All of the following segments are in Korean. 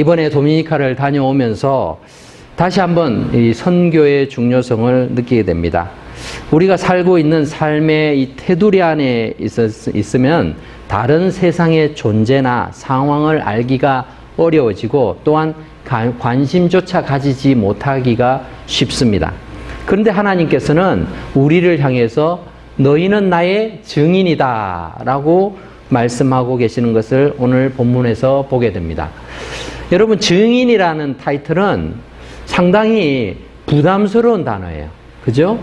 이번에 도미니카를 다녀오면서 다시 한번 이 선교의 중요성을 느끼게 됩니다. 우리가 살고 있는 삶의 이 테두리 안에 있으면 다른 세상의 존재나 상황을 알기가 어려워지고 또한 가- 관심조차 가지지 못하기가 쉽습니다. 그런데 하나님께서는 우리를 향해서 너희는 나의 증인이다 라고 말씀하고 계시는 것을 오늘 본문에서 보게 됩니다. 여러분, 증인이라는 타이틀은 상당히 부담스러운 단어예요. 그죠?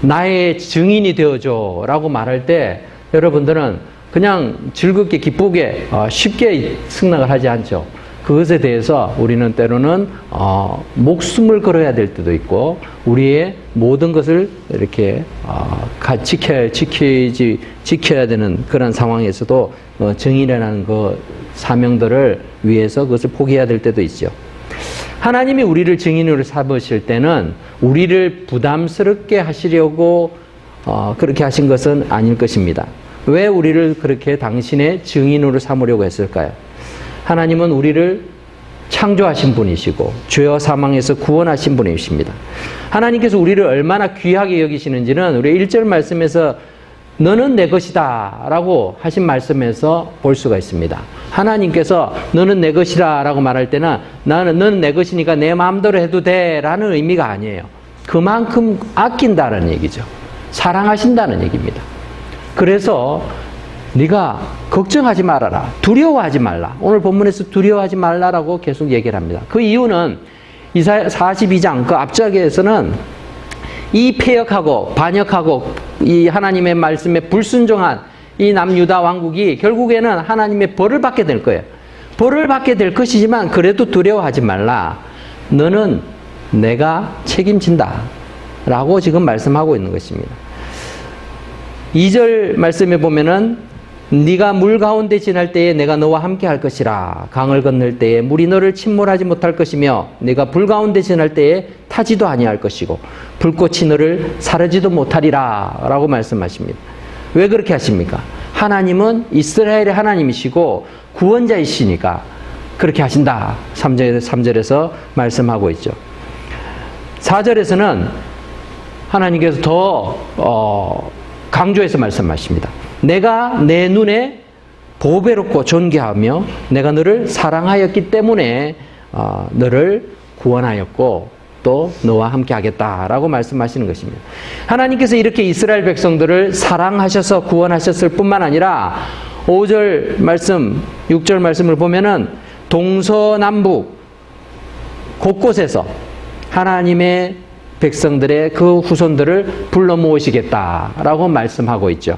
나의 증인이 되어줘 라고 말할 때 여러분들은 그냥 즐겁게 기쁘게 어, 쉽게 승낙을 하지 않죠. 그것에 대해서 우리는 때로는 어, 목숨을 걸어야 될 때도 있고 우리의 모든 것을 이렇게 어, 가- 지켜야 지키지 지켜야 되는 그런 상황에서도 어, 정의라는 그 사명들을 위해서 그것을 포기해야 될 때도 있죠. 하나님이 우리를 증인으로 삼으실 때는 우리를 부담스럽게 하시려고 어, 그렇게 하신 것은 아닐 것입니다. 왜 우리를 그렇게 당신의 증인으로 삼으려고 했을까요? 하나님은 우리를 창조하신 분이시고 죄와 사망에서 구원하신 분이십니다. 하나님께서 우리를 얼마나 귀하게 여기시는지는 우리 1절 말씀에서 너는 내 것이다 라고 하신 말씀에서 볼 수가 있습니다. 하나님께서 너는 내 것이다 라고 말할 때는 나는 너는 내 것이니까 내 마음대로 해도 돼 라는 의미가 아니에요. 그만큼 아낀다는 얘기죠. 사랑하신다는 얘기입니다. 그래서 네가 걱정하지 말아라. 두려워하지 말라. 오늘 본문에서 두려워하지 말라라고 계속 얘기를 합니다. 그 이유는 이사 42장 그 앞장에서는 이 폐역하고 반역하고 이 하나님의 말씀에 불순종한 이 남유다 왕국이 결국에는 하나님의 벌을 받게 될 거예요. 벌을 받게 될 것이지만 그래도 두려워하지 말라. 너는 내가 책임진다. 라고 지금 말씀하고 있는 것입니다. 2절 말씀에 보면은 네가 물 가운데 지날 때에 내가 너와 함께 할 것이라 강을 건널 때에 물이 너를 침몰하지 못할 것이며 네가 불 가운데 지날 때에 타지도 아니할 것이고 불꽃이 너를 사르지도 못하리라라고 말씀하십니다. 왜 그렇게 하십니까? 하나님은 이스라엘의 하나님이시고 구원자이시니까 그렇게 하신다. 3절, 3절에서 말씀하고 있죠. 4절에서는 하나님께서 더 어, 강조해서 말씀하십니다. 내가 내 눈에 보배롭고 존귀하며 내가 너를 사랑하였기 때문에 어, 너를 구원하였고 또 너와 함께 하겠다라고 말씀하시는 것입니다. 하나님께서 이렇게 이스라엘 백성들을 사랑하셔서 구원하셨을 뿐만 아니라 5절 말씀, 6절 말씀을 보면은 동서남북 곳곳에서 하나님의 백성들의 그 후손들을 불러 모으시겠다라고 말씀하고 있죠.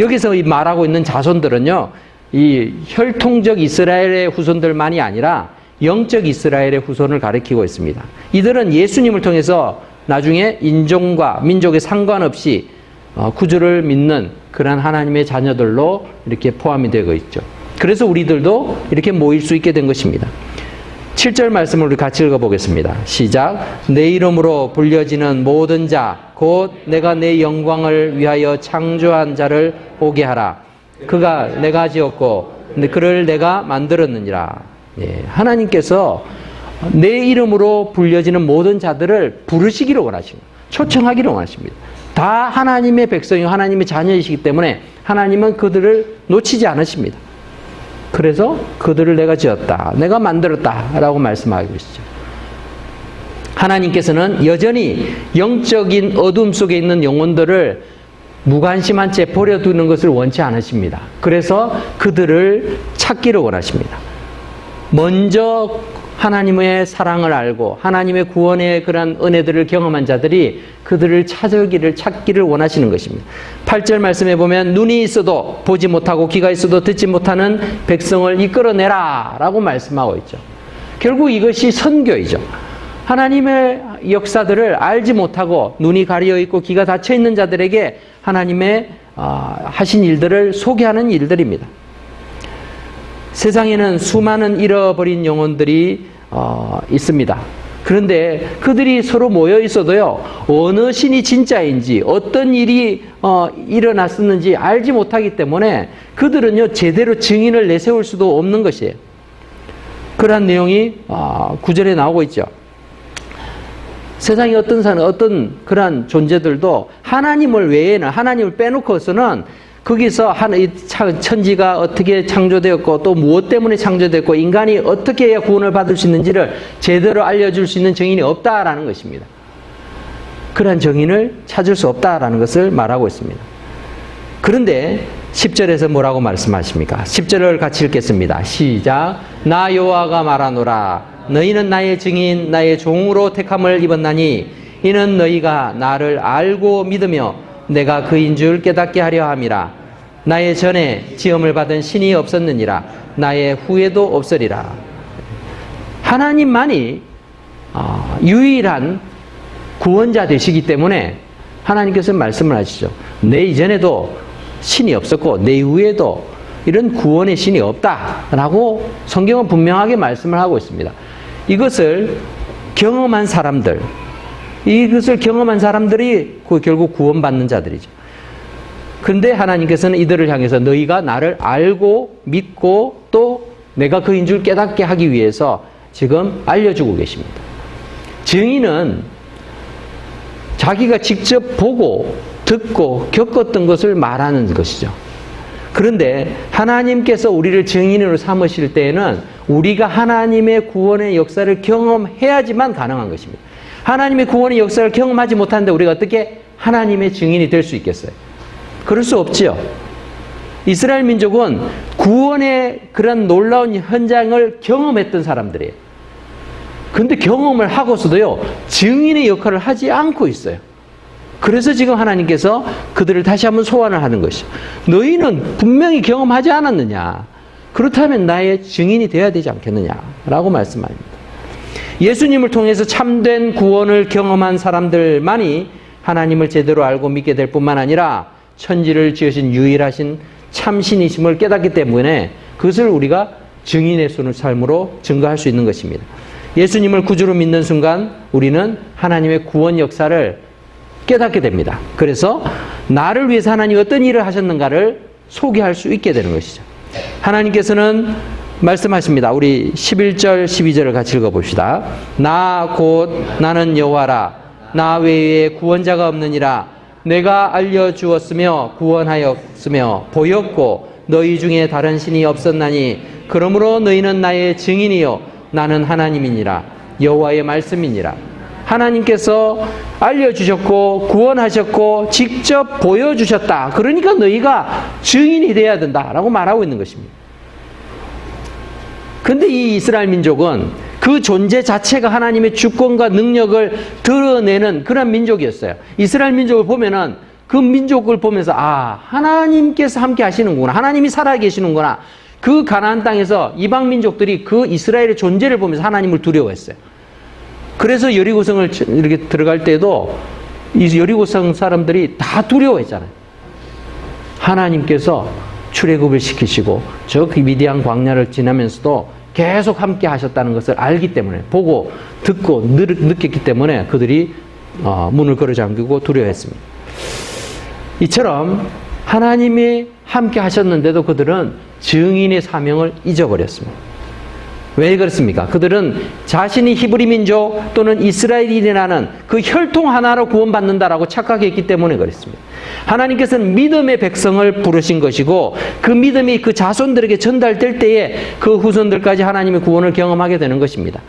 여기서 이 말하고 있는 자손들은요, 이 혈통적 이스라엘의 후손들만이 아니라 영적 이스라엘의 후손을 가리키고 있습니다. 이들은 예수님을 통해서 나중에 인종과 민족에 상관없이 어, 구주를 믿는 그런 하나님의 자녀들로 이렇게 포함이 되고 있죠. 그래서 우리들도 이렇게 모일 수 있게 된 것입니다. 7절 말씀을 우리 같이 읽어보겠습니다. 시작. 내 이름으로 불려지는 모든 자, 곧 내가 내 영광을 위하여 창조한 자를 오게 하라. 그가 내가 지었고, 그를 내가 만들었느니라. 예, 하나님께서 내 이름으로 불려지는 모든 자들을 부르시기를 원하십니다. 초청하기를 원하십니다. 다 하나님의 백성이고 하나님의 자녀이시기 때문에 하나님은 그들을 놓치지 않으십니다. 그래서 그들을 내가 지었다. 내가 만들었다. 라고 말씀하고 있죠. 하나님께서는 여전히 영적인 어둠 속에 있는 영혼들을 무관심한 채 버려두는 것을 원치 않으십니다. 그래서 그들을 찾기를 원하십니다. 먼저 하나님의 사랑을 알고 하나님의 구원의 그런 은혜들을 경험한 자들이 그들을 찾기를 찾기를 원하시는 것입니다. 8절 말씀에 보면 눈이 있어도 보지 못하고 귀가 있어도 듣지 못하는 백성을 이끌어내라라고 말씀하고 있죠. 결국 이것이 선교이죠. 하나님의 역사들을 알지 못하고 눈이 가려 있고 귀가 닫혀 있는 자들에게 하나님의 아, 하신 일들을 소개하는 일들입니다. 세상에는 수많은 잃어버린 영혼들이 어, 있습니다. 그런데 그들이 서로 모여 있어도요, 어느 신이 진짜인지, 어떤 일이 어, 일어났었는지 알지 못하기 때문에 그들은요, 제대로 증인을 내세울 수도 없는 것이에요. 그러한 내용이 아, 구절에 나오고 있죠. 세상에 어떤 사람, 어떤 그러한 존재들도 하나님을 외에는 하나님을 빼놓고서는 거기서 차- 천지가 어떻게 창조되었고 또 무엇 때문에 창조됐고 인간이 어떻게 해야 구원을 받을 수 있는지를 제대로 알려줄 수 있는 정인이 없다라는 것입니다. 그러한 정인을 찾을 수 없다라는 것을 말하고 있습니다. 그런데 10절에서 뭐라고 말씀하십니까? 10절을 같이 읽겠습니다. 시작. 나 여호와가 말하노라. 너희는 나의 증인, 나의 종으로 택함을 입었나니 이는 너희가 나를 알고 믿으며 내가 그인 줄 깨닫게 하려 함이라. 나의 전에 지음을 받은 신이 없었느니라. 나의 후에도 없으리라. 하나님만이 아, 유일한 구원자 되시기 때문에 하나님께서 말씀을 하시죠. 내 이전에도 신이 없었고 내 이후에도 이런 구원의 신이 없다라고 성경은 분명하게 말씀을 하고 있습니다. 이것을 경험한 사람들, 이것을 경험한 사람들이 그 결국 구원받는 자들이죠. 근데 하나님께서는 이들을 향해서 너희가 나를 알고 믿고 또 내가 그인 줄 깨닫게 하기 위해서 지금 알려주고 계십니다. 증인은 자기가 직접 보고 듣고 겪었던 것을 말하는 것이죠. 그런데 하나님께서 우리를 증인으로 삼으실 때에는 우리가 하나님의 구원의 역사를 경험해야지만 가능한 것입니다. 하나님의 구원의 역사를 경험하지 못하는데 우리가 어떻게 하나님의 증인이 될 수 있겠어요? 그럴 수 없지요. 이스라엘 민족은 구원의 그런 놀라운 현장을 경험했던 사람들이에요. 근데 경험을 하고서도요, 증인의 역할을 하지 않고 있어요. 그래서 지금 하나님께서 그들을 다시 한번 소환을 하는 것이죠. 너희는 분명히 경험하지 않았느냐. 그렇다면 나의 증인이 되어야 되지 않겠느냐 라고 말씀합니다. 예수님을 통해서 참된 구원을 경험한 사람들만이 하나님을 제대로 알고 믿게 될 뿐만 아니라 천지를 지으신 유일하신 참신이심을 깨닫기 때문에 그것을 우리가 증인의 수는 삶으로 증거할 수 있는 것입니다. 예수님을 구주로 믿는 순간 우리는 하나님의 구원 역사를 깨닫게 됩니다. 그래서 나를 위해서 하나님이 어떤 일을 하셨는가를 소개할 수 있게 되는 것이죠. 하나님께서는 말씀하십니다. 우리 11절, 12절을 같이 읽어봅시다. 나 곧 나는 여호와라. 나 외에 구원자가 없느니라. 내가 알려주었으며 구원하였으며 보였고 너희 중에 다른 신이 없었나니 그러므로 너희는 나의 증인이요 나는 하나님이니라 여호와의 말씀이니라. 하나님께서 알려주셨고 구원하셨고 직접 보여주셨다. 그러니까 너희가 증인이 돼야 된다라고 말하고 있는 것입니다. 근데 이 이스라엘 민족은 그 존재 자체가 하나님의 주권과 능력을 드러내는 그런 민족이었어요. 이스라엘 민족을 보면은 그 민족을 보면서 아 하나님께서 함께 하시는구나 하나님이 살아 계시는구나 그 가나안 땅에서 이방 민족들이 그 이스라엘의 존재를 보면서 하나님을 두려워했어요. 그래서 여리고성을 이렇게 들어갈 때도 이 여리고성 사람들이 다 두려워했잖아요. 하나님께서 출애굽을 시키시고 저 그 미디안 광야를 지나면서도 계속 함께 하셨다는 것을 알기 때문에 보고 듣고 느, 느꼈기 때문에 그들이 어, 문을 걸어 잠그고 두려워했습니다. 이처럼 하나님이 함께 하셨는데도 그들은 증인의 사명을 잊어버렸습니다. 왜 그렇습니까? 그들은 자신이 히브리 민족 또는 이스라엘인이라는 그 혈통 하나로 구원받는다라고 착각했기 때문에 그렇습니다. 하나님께서는 믿음의 백성을 부르신 것이고 그 믿음이 그 자손들에게 전달될 때에 그 후손들까지 하나님의 구원을 경험하게 되는 것입니다.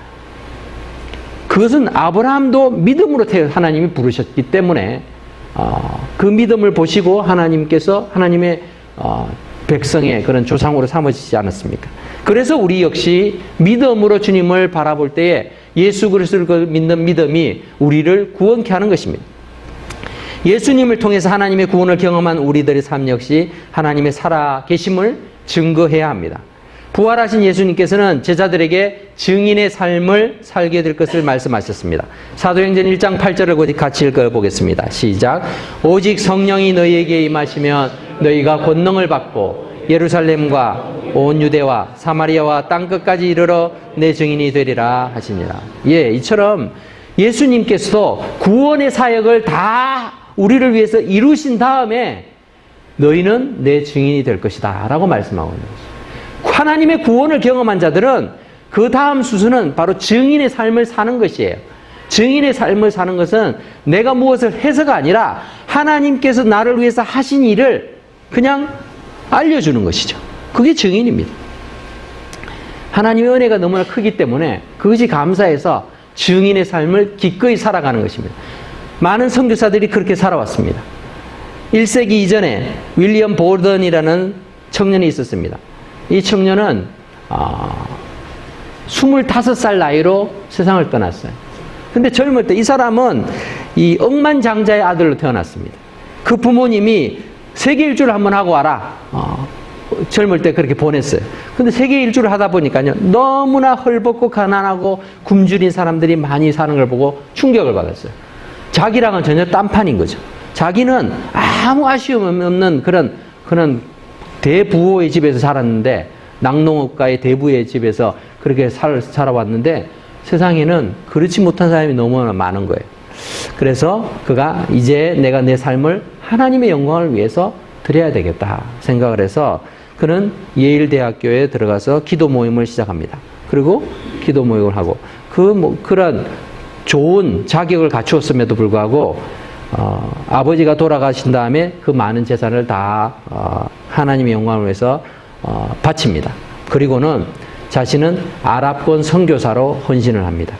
그것은 아브라함도 믿음으로 하나님이 부르셨기 때문에 어, 그 믿음을 보시고 하나님께서 하나님의 어, 백성의 그런 조상으로 삼으시지 않았습니까? 그래서 우리 역시 믿음으로 주님을 바라볼 때에 예수 그리스도를 믿는 믿음이 우리를 구원케 하는 것입니다. 예수님을 통해서 하나님의 구원을 경험한 우리들의 삶 역시 하나님의 살아 계심을 증거해야 합니다. 부활하신 예수님께서는 제자들에게 증인의 삶을 살게 될 것을 말씀하셨습니다. 사도행전 1장 8절을 같이 읽어 보겠습니다. 시작. 오직 성령이 너희에게 임하시면 너희가 권능을 받고 예루살렘과 온 유대와 사마리아와 땅 끝까지 이르러 내 증인이 되리라 하시니라. 예, 이처럼 예수님께서도 구원의 사역을 다 우리를 위해서 이루신 다음에 너희는 내 증인이 될 것이다 라고 말씀하고 있는 거죠. 하나님의 구원을 경험한 자들은 그 다음 수순은 바로 증인의 삶을 사는 것이에요. 증인의 삶을 사는 것은 내가 무엇을 해서가 아니라 하나님께서 나를 위해서 하신 일을 그냥 알려주는 것이죠. 그게 증인입니다. 하나님의 은혜가 너무나 크기 때문에 그것이 감사해서 증인의 삶을 기꺼이 살아가는 것입니다. 많은 선교사들이 그렇게 살아왔습니다. 1세기 이전에 윌리엄 볼던이라는 청년이 있었습니다. 이 청년은 어, 25살 나이로 세상을 떠났어요. 근데 젊을 때 이 사람은 이 억만장자의 아들로 태어났습니다. 그 부모님이 세계 일주를 한번 하고 와라. 어, 젊을 때 그렇게 보냈어요. 근데 세계 일주를 하다 보니까요. 너무나 헐벗고 가난하고 굶주린 사람들이 많이 사는 걸 보고 충격을 받았어요. 자기랑은 전혀 딴판인 거죠. 자기는 아무 아쉬움 없는 그런, 그런 대부호의 집에서 살았는데, 낙농업가의 대부의 집에서 그렇게 살, 살아왔는데, 세상에는 그렇지 못한 사람이 너무나 많은 거예요. 그래서 그가 이제 내가 내 삶을 하나님의 영광을 위해서 드려야 되겠다 생각을 해서 그는 예일대학교에 들어가서 기도 모임을 시작합니다. 그리고 기도 모임을 하고 그 뭐 그런 좋은 자격을 갖추었음에도 불구하고 어, 아버지가 돌아가신 다음에 그 많은 재산을 다 어, 하나님의 영광을 위해서 어, 바칩니다. 그리고는 자신은 아랍권 선교사로 헌신을 합니다.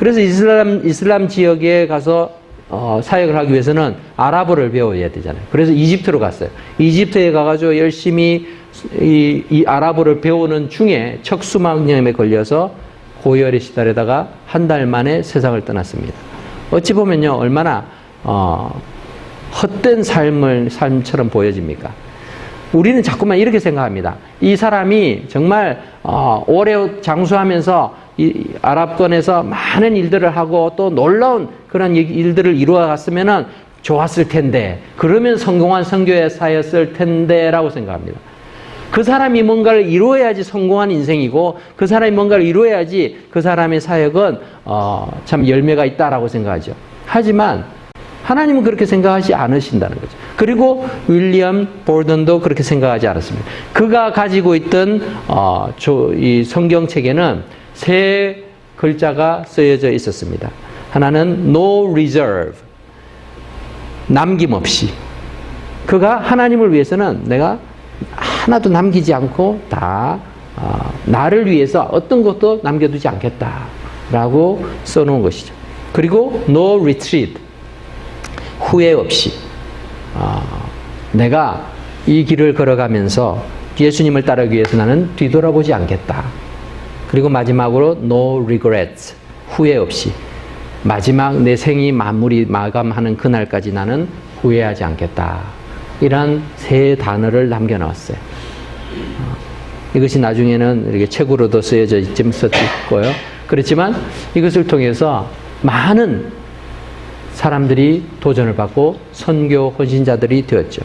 그래서 이슬람 이슬람 지역에 가서 어, 사역을 하기 위해서는 아랍어를 배워야 되잖아요. 그래서 이집트로 갔어요. 이집트에 가가지고 열심히 이, 이 아랍어를 배우는 중에 척수막염에 걸려서 고열에 시달리다가 한 달 만에 세상을 떠났습니다. 어찌 보면요, 얼마나 어, 헛된 삶을 삶처럼 보여집니까? 우리는 자꾸만 이렇게 생각합니다. 이 사람이 정말 어, 오래 장수하면서 이 아랍권에서 많은 일들을 하고 또 놀라운 그런 일들을 이루어 갔으면은 좋았을 텐데 그러면 성공한 선교사였을 텐데라고 생각합니다. 그 사람이 뭔가를 이루어야지 성공한 인생이고 그 사람이 뭔가를 이루어야지 그 사람의 사역은 어, 참 열매가 있다라고 생각하죠. 하지만 하나님은 그렇게 생각하지 않으신다는 거죠. 그리고 윌리엄 볼던도 그렇게 생각하지 않았습니다. 그가 가지고 있던 어, 저, 이 성경 책에는 세 글자가 쓰여져 있었습니다. 하나는 no reserve, 남김없이. 그가 하나님을 위해서는 내가 하나도 남기지 않고 다 어, 나를 위해서 어떤 것도 남겨두지 않겠다라고 써놓은 것이죠. 그리고 no retreat, 후회 없이 어, 내가 이 길을 걸어가면서 예수님을 따르기 위해서 나는 뒤돌아보지 않겠다. 그리고 마지막으로 no regrets, 후회 없이 마지막 내 생이 마무리 마감하는 그날까지 나는 후회하지 않겠다. 이런 세 단어를 남겨놨어요. 어, 이것이 나중에는 이렇게 책으로도 쓰여져 있고요. 그렇지만 이것을 통해서 많은 사람들이 도전을 받고 선교 헌신자들이 되었죠.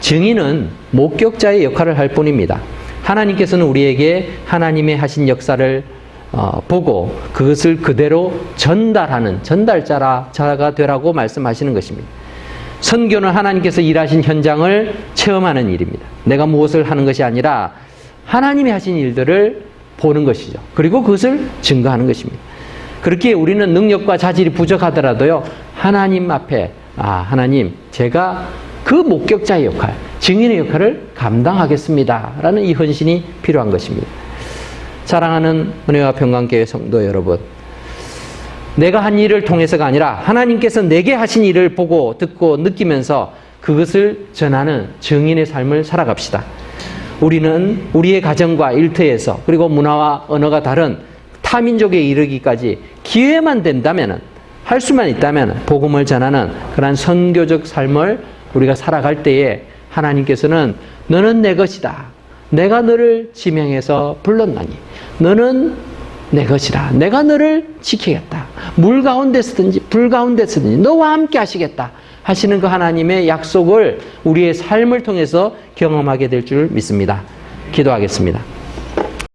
증인은 목격자의 역할을 할 뿐입니다. 하나님께서는 우리에게 하나님의 하신 역사를 어, 보고 그것을 그대로 전달하는 전달자라 자가 되라고 말씀하시는 것입니다. 선교는 하나님께서 일하신 현장을 체험하는 일입니다. 내가 무엇을 하는 것이 아니라 하나님이 하신 일들을 보는 것이죠. 그리고 그것을 증거하는 것입니다. 그렇게 우리는 능력과 자질이 부족하더라도요, 하나님 앞에, 아, 하나님, 제가 그 목격자의 역할, 증인의 역할을 감당하겠습니다. 라는 이 헌신이 필요한 것입니다. 사랑하는 은혜와 평강교회 성도 여러분, 내가 한 일을 통해서가 아니라 하나님께서 내게 하신 일을 보고 듣고 느끼면서 그것을 전하는 증인의 삶을 살아갑시다. 우리는 우리의 가정과 일터에서 그리고 문화와 언어가 다른 타민족에 이르기까지 기회만 된다면 할 수만 있다면 복음을 전하는 그러한 선교적 삶을 우리가 살아갈 때에 하나님께서는 너는 내 것이다. 내가 너를 지명해서 불렀나니 너는 내 것이라. 내가 너를 지키겠다. 물 가운데서든지 불 가운데서든지 너와 함께 하시겠다. 하시는 그 하나님의 약속을 우리의 삶을 통해서 경험하게 될 줄 믿습니다. 기도하겠습니다.